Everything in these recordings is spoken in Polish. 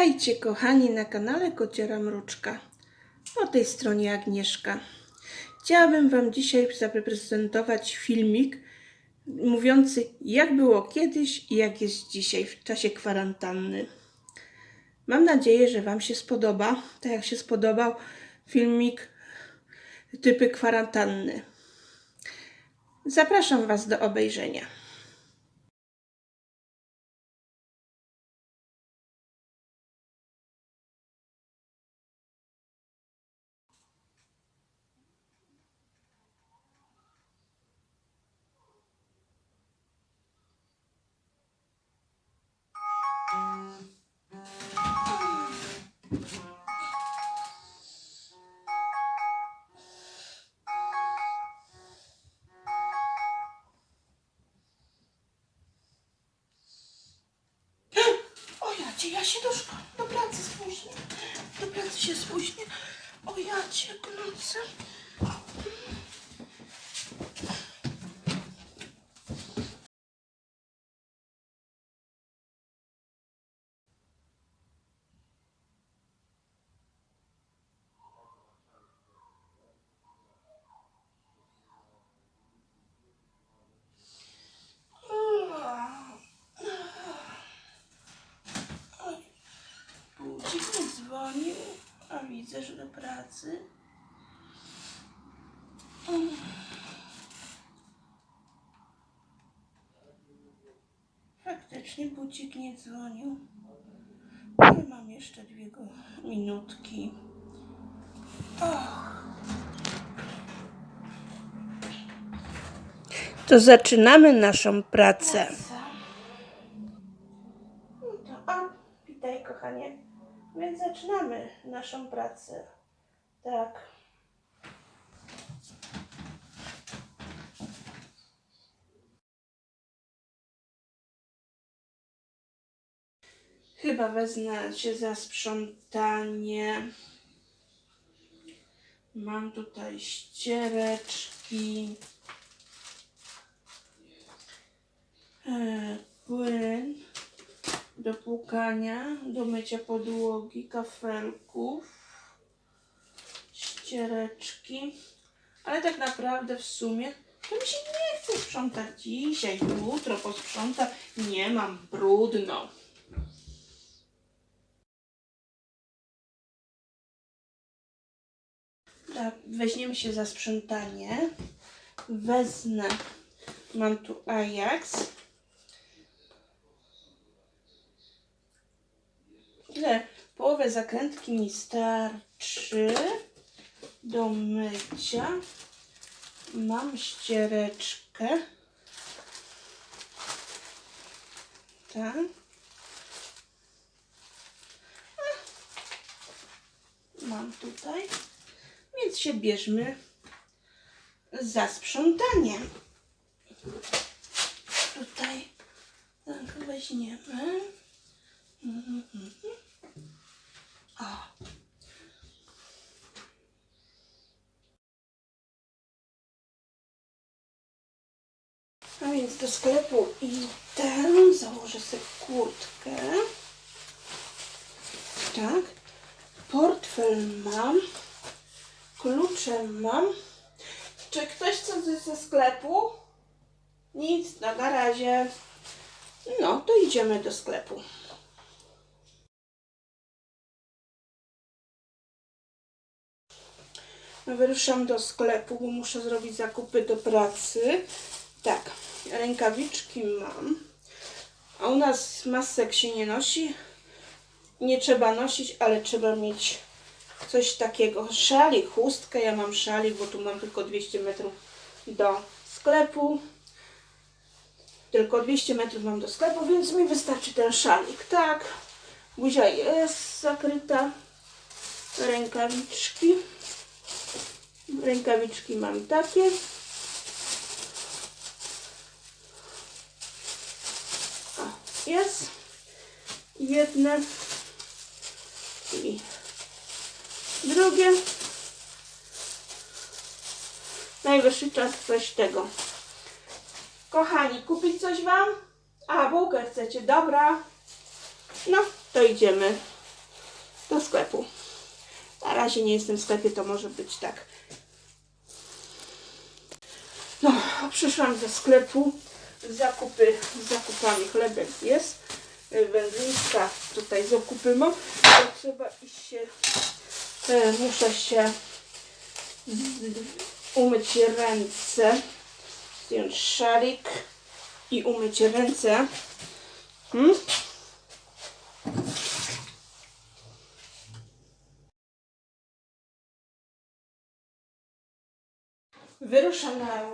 Witajcie kochani na kanale Kociera Mruczka. Po tej stronie Agnieszka. Chciałabym Wam dzisiaj zaprezentować filmik mówiący jak było kiedyś i jak jest dzisiaj w czasie kwarantanny. Mam nadzieję, że Wam się spodoba, tak jak się spodobał filmik typy kwarantanny. Zapraszam Was do obejrzenia. Jacie, ja się do do pracy spóźnię. Do pracy się spóźnię. O jacie, gnące. Budzik nie dzwonił, że do pracy. Faktycznie budzik nie dzwonił. Ale mam jeszcze dwie minutki. Och. To zaczynamy naszą pracę. No to, witaj kochanie. Więc zaczynamy naszą pracę. Tak. Chyba wezmę się za sprzątanie. Mam tutaj ściereczki. E, płyn do płukania, do mycia podłogi, kafelków, ściereczki. Ale tak naprawdę w sumie to mi się nie chce sprzątać dzisiaj, jutro posprzątam. Nie mam brudno. Tak, weźmiemy się za sprzątanie. Wezmę, mam tu Ajax. Ile? Połowę zakrętki mi starczy do mycia. Mam ściereczkę. Tak. Mam tutaj. Więc się bierzmy za sprzątanie. Tutaj tak weźmiemy. Mhm. A więc do sklepu idę, założę sobie kurtkę. Tak. Portfel mam. Klucze mam. Czy ktoś chce coś ze sklepu? Nic, no na razie. No, to idziemy do sklepu. Wyruszam do sklepu, bo muszę zrobić zakupy do pracy. Tak, rękawiczki mam. A u nas masek się nie nosi. Nie trzeba nosić, ale trzeba mieć coś takiego. Szalik, chustkę. Ja mam szalik, bo tu mam tylko 200 metrów do sklepu. Tylko 200 metrów mam do sklepu, więc mi wystarczy ten szalik. Tak, buzia jest zakryta. Rękawiczki. Rękawiczki mam takie. O, jest. Jedne i drugie. Najwyższy czas coś tego. Kochani, kupić coś Wam? A, bułkę chcecie, dobra. No, to idziemy do sklepu. Na razie nie jestem w sklepie, to może być tak. No, przyszłam ze sklepu. Zakupy, z zakupami chlebek jest. Y, Wędlinska tutaj zakupy mam. To trzeba iść się, e, muszę się z- umyć ręce. Zdjąć szalik i umyć ręce. Hmm? Wyruszam na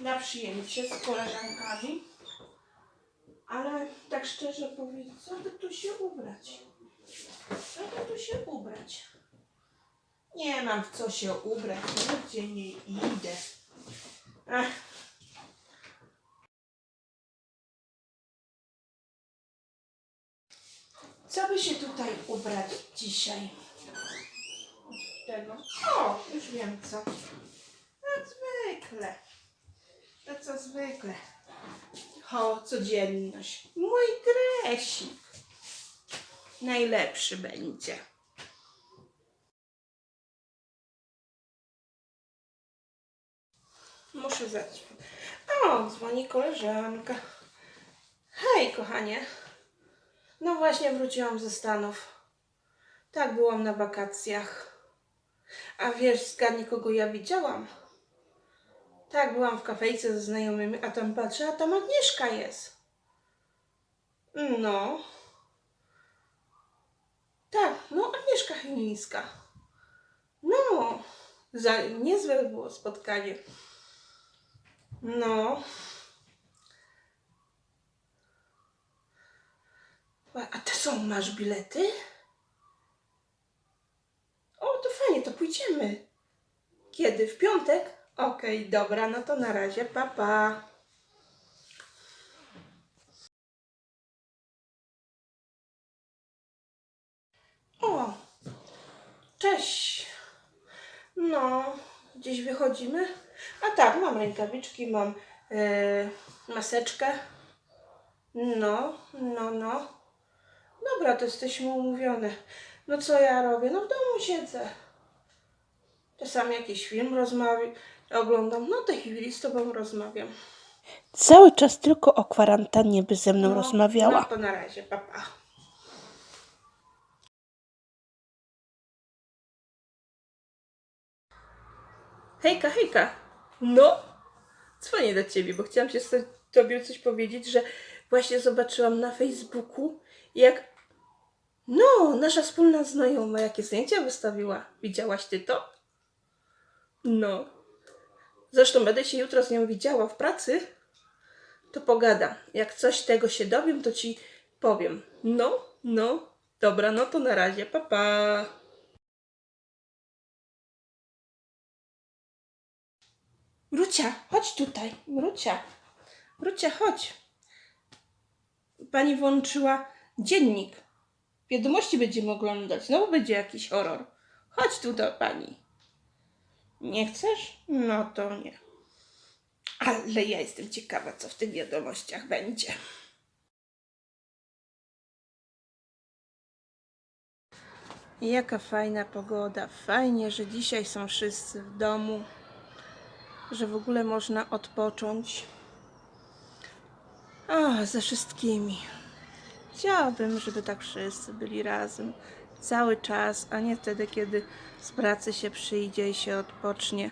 na przyjęcie z koleżankami. Ale tak szczerze powiem, co by tu się ubrać? Co by tu się ubrać? Nie mam w co się ubrać, nigdzie nie idę. Ach. Co by się tutaj ubrać dzisiaj? Tego. O, już wiem co. Jak zwykle. To co zwykle. O, codzienność. Mój dresik. Najlepszy będzie. Muszę zadzwonić. O, dzwoni koleżanka. Hej, kochanie. No właśnie wróciłam ze Stanów. Tak, byłam na wakacjach. A wiesz, zgadnij kogo ja widziałam? Tak, byłam w kafejce ze znajomymi, a tam patrzę, a tam Agnieszka jest. No. Tak, no Agnieszka Chylińska. No. Za, niezłe było spotkanie. No. A ty co, masz bilety? O, to fajnie, to pójdziemy. Kiedy? W piątek? Okej, dobra, no to na razie, papa. Pa. O, cześć. No, gdzieś wychodzimy? A tak, mam rękawiczki, mam e, maseczkę. No, no, no. Dobra, to jesteśmy umówione. No co ja robię? No w domu siedzę. Czasami jakiś film rozmawiam, oglądam. No tej chwili z tobą rozmawiam. Cały czas tylko o kwarantannie by ze mną No, rozmawiała. No to na razie, papa. Pa. Hejka, hejka. No, dzwonię do ciebie, bo chciałam się z tobie coś powiedzieć, że właśnie zobaczyłam na Facebooku, jak no, nasza wspólna znajoma jakie zdjęcia wystawiła. Widziałaś ty to? No. Zresztą będę się jutro z nią widziała w pracy to pogada. Jak coś tego się dowiem, to ci powiem. No, no, dobra, no to na razie, papa. Pa. Mrucia, chodź tutaj, Mrucia. Mrucia, chodź. Pani włączyła dziennik. Wiadomości będziemy oglądać. No, będzie jakiś horror. Chodź tu do pani. Nie chcesz? No to nie. Ale ja jestem ciekawa, co w tych wiadomościach będzie. Jaka fajna pogoda. Fajnie, że dzisiaj są wszyscy w domu, że w ogóle można odpocząć. O, ze wszystkimi. Chciałabym, żeby tak wszyscy byli razem cały czas, a nie wtedy, kiedy z pracy się przyjdzie i się odpocznie.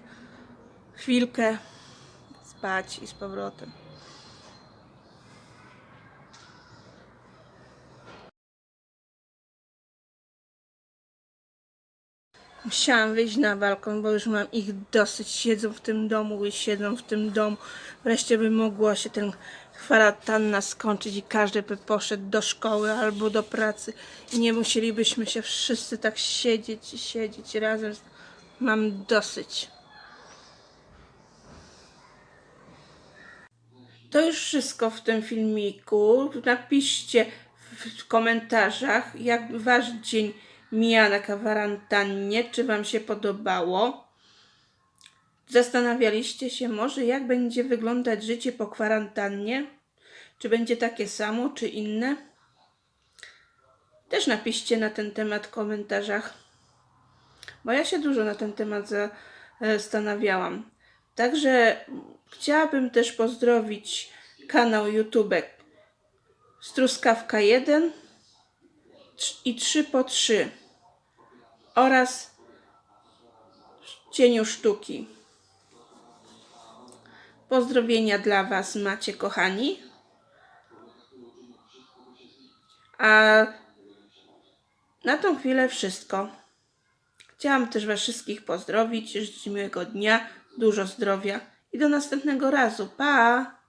Chwilkę spać i z powrotem. Musiałam wyjść na balkon, bo już mam ich dosyć. Siedzą w tym domu siedzą w tym domu. Wreszcie by mogła się ten kwarantanna skończyć i każdy by poszedł do szkoły albo do pracy. I nie musielibyśmy się wszyscy tak siedzieć i siedzieć razem. Mam dosyć. To już wszystko w tym filmiku. Napiszcie w komentarzach, jak wasz dzień mija na kwarantannie, czy wam się podobało. Zastanawialiście się może, jak będzie wyglądać życie po kwarantannie? Czy będzie takie samo, czy inne? Też napiszcie na ten temat w komentarzach, bo ja się dużo na ten temat zastanawiałam. Także chciałabym też pozdrowić kanał YouTube Struskawka 1 i 3 po 3 oraz Cieniu Sztuki. Pozdrowienia dla Was macie, kochani. A na tą chwilę wszystko. Chciałam też Was wszystkich pozdrowić, życzyć miłego dnia, dużo zdrowia i do następnego razu. Pa!